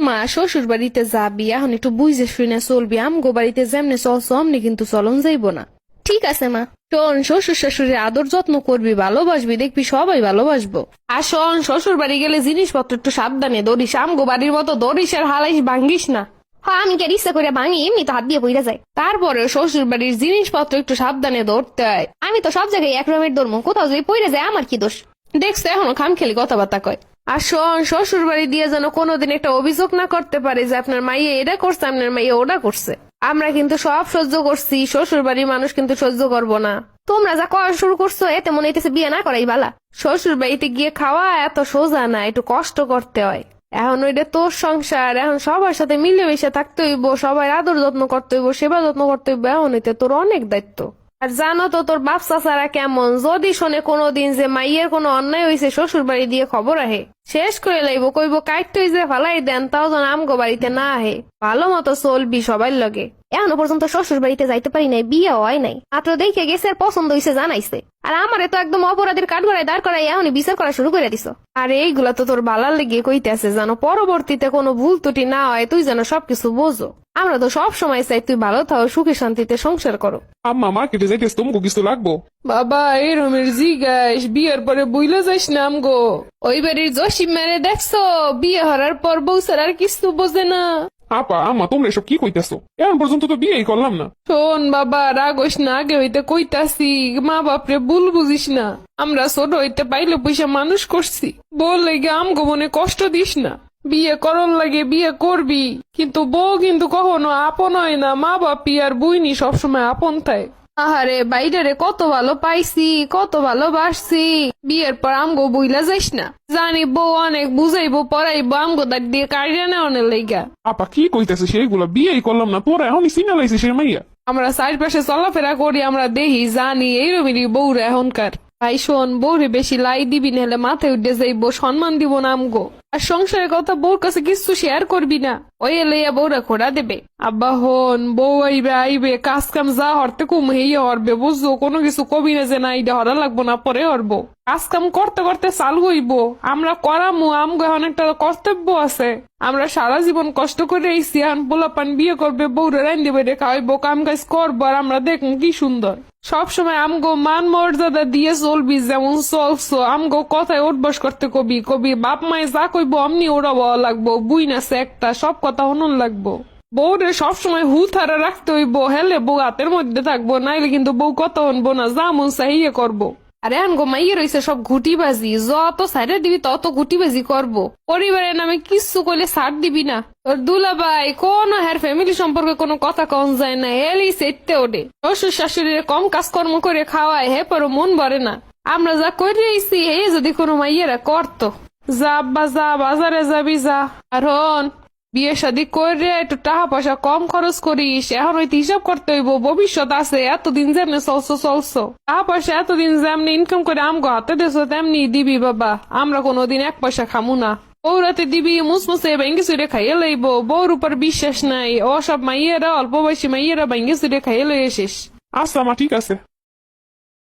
মা, শ্বশুর বাড়িতে একটু বুঝে শুনে চলবি। আমগো বাড়িতে যেমনি অমনি কিন্তু চলন যাইবো না। ঠিক আছে মা। শোন, শ্বশুর শাশুড়ির আদর যত্ন করবি, ভালোবাসবি, দেখবি সবাই ভালোবাসবো। আর শোন, শ্বশুর বাড়ি গেলে জিনিসপত্র একটু সাবধানে আমগো বাড়ির মতো আর হালাইস, ভাঙ্গিস না। আমি ইচ্ছা করে ভাঙি, এমনি তো হাত দিয়ে বইরা যায়। তারপরে শ্বশুর বাড়ির জিনিসপত্র একটু সাবধানে ধরতে হয়। আমি তো সব জায়গায় এক রকমের ধর্ম, কোথাও যদি পইরে যায়, আমার কি দোষ? দেখছ, এখনও খাম খেলি কথাবার্তা কয়। আর শোন শ্বশুর বাড়ি দিয়ে যেন কোনোদিন একটা অভিযোগ না করতে পারে যে আপনার মাইয়ে এটা করছে, আপনার মাইয়ে ওটা করছে। আমরা কিন্তু সব সহ্য করছি শ্বশুর বাড়ির মানুষ কিন্তু সহ্য করব না। তোমরা যা করা শুরু করছ, এতে মনে হইতেছে বিয়ে না করাই বালা। শ্বশুর বাড়িতে গিয়ে খাওয়া এত সোজা না, একটু কষ্ট করতে হয়। এখন ওইটা তোর সংসার, এখন সবার সাথে মিলেমিশে থাকতে হইব সবাই আদর যত্ন করতে হইব, সেবা যত্ন করতে হইব, এখন এতে তোর অনেক দায়িত্ব। আর জানো তো, তোর বাপ চাচারা কেমন? যদি শোনে কোনোদিন যে মাইয়ের কোনো অন্যায় হয়েছে শ্বশুর বাড়ি দিয়ে খবর আহে। শেষ করে লাইব, কইব কাইটই যে ফালাই দেন, তাও যেন আমগো বাড়িতে না আহে। ভালো মতো চলবি সবার লগে। এখনও পর্যন্ত শ্বশুর বাড়িতে যাইতে পারি নাই বিয়ে হয় নাই। মাত্র দেখে গেছে আর পছন্দ হয়েছে জানাইছে। আর আমারে তো একদম অপরাধের কাঠ গড়ায় দাঁড় করাই এখনই বিচার করা শুরু করে দিছ। আর এইগুলা তো তোর বালার লেগে কইতে আছে জানো পরবর্তীতে কোনো ভুল ত্রুটি না হয় তুই যেন সবকিছু বোঝো। আমরা তো সব সময় চাই তুই ভালো থাও সুখে শান্তিতে সংসার করো। আম্মা মার্কেটে যাইতেছ তোমাকে কিছু লাগবো? বাবা এরমের জিগাইস বিয়ের পরে বুইলে যাইস নাম গো ওই বাড়ির জসিম মেরে দেখছ বিয়ে হওয়ার পর বউ আর কিছু বোঝে না। আপা, আম্মা, তোমরা এসব কি কইতেছো? এখন পর্যন্ত তো বিয়েই করলাম না। শোন বাবা রাগস না, আগে হইতে কইতাছি, মা বাপরে ভুল বুঝিস না। আমরা ছোট হইতে পাইলে পয়সা মানুষ করছি। বল লেগে, আমগো মনে কষ্ট দিস না। বিয়ে করল লাগে বিয়ে করবি, কিন্তু বউ কিন্তু কখনো আপন হয় না, মা বাপি আর বুইনি সবসময় আপন থাকে। আহারে বাইরে কত ভালো পাইছি কত ভালো ভালোবাসছি। বিয়ের পর আমগো বুইলা যাইস না। জানি বউ অনেক বুঝাইবো পড়াইবো আমগো দাঁত দিয়ে কাড়িয়ে নেওয়ানের লেগা আপা কি কইতেছে সেইগুলা বিয়েই করলাম না তোরা এখনই সিনালাইছে সে মাইয়া। আমরা চারপাশে চলাফেরা করি আমরা দেখি জানি এইরকমই বউরা এখনকার। ভাই শোন বউরে বেশি লাই দিবি নাহলে মাথায় উঠে যাইব সম্মান দিব না আমগো। আর সংসারের কথা বউর কাছে কিছু শেয়ার করবি না। ওই লইয়া বউরা খোড়া দেবে। আব্বা হন, বউ আইবে আইবে, কাজ কাম যা হরতে কুম হেই হরবে, বুঝছ? কোনো কিছু কবি না যে না এইটা হরা লাগবো না, পরে হরবো। কাজ কাম করতে করতে চাল হইব। আমরা করামু, আমগো এখন একটা কর্তব্য আছে। আমরা সারা জীবন কষ্ট করে এইছি এখন পোলাপান বিয়ে করবে, বউরে রান্ধে বেড়ে খাওয়াইবো, কাম কাজ করব, আর আমরা দেখুন কি সুন্দর। সবসময় আমগো মান মর্যাদা দিয়ে চলবি যেমন চলছো, আমগো কথায় উঠবাস করতে কবি কবি বাপ মায়ে যা কইবো অমনি ওরা বলা লাগবো বুই না একটা সব কথা হনুন লাগবো। বউরে সবসময় হু থারা রাখতে হইব, হেলে বউ হাতের মধ্যে থাকব, নাইলে কিন্তু বউ কত হনবো না, যা মন চাহিয়ে করব। আরে আনগো মাইয়ে রয়েছে সব ঘুটিবাজি। যত সাইডে দিবি, তত ঘুটিবাজি করব। পরিবারের নামে কিচ্ছু কইলে সার দিবি না। তোর দুলাভাই, কোন হ্যার ফ্যামিলি সম্পর্কে কোনো কথা কম যায় না। এলি সেটতে ওঠে। শ্বশুর শাশুড়ির কম কাজকর্ম করে খাওয়ায়, হে পরও মন ভরে না। আমরা যা করে আইছি হে যদি কোনো মাইয়েরা করতো। যা আব্বা, যা, বাজারে যাবি যা। আর হন বিয়ে শাদি করে একটু টাকা পয়সা কম খরচ করিস, এখন হইতে হিসাব করতে হইব, ভবিষ্যৎ আছে, এতদিন যেমনি চলছো চলছো। টাকা পয়সা এতদিন যেমনি ইনকাম করে আমগো হাতে দেছো, তেমনি দিবি বাবা, আমরা কোনোদিন এক পয়সা খামু না। বৌরাতে দিবি মুসমুসে ভেঙ্গে চুরে খাইয়ে লইব, বউর উপর বিশ্বাস নাই, ও সব মাইয়েরা, অল্প বয়সী মাইয়েরা ভেঙ্গে চুরে খাইয়ে লই শেষ। আচ্ছা ঠিক আছে।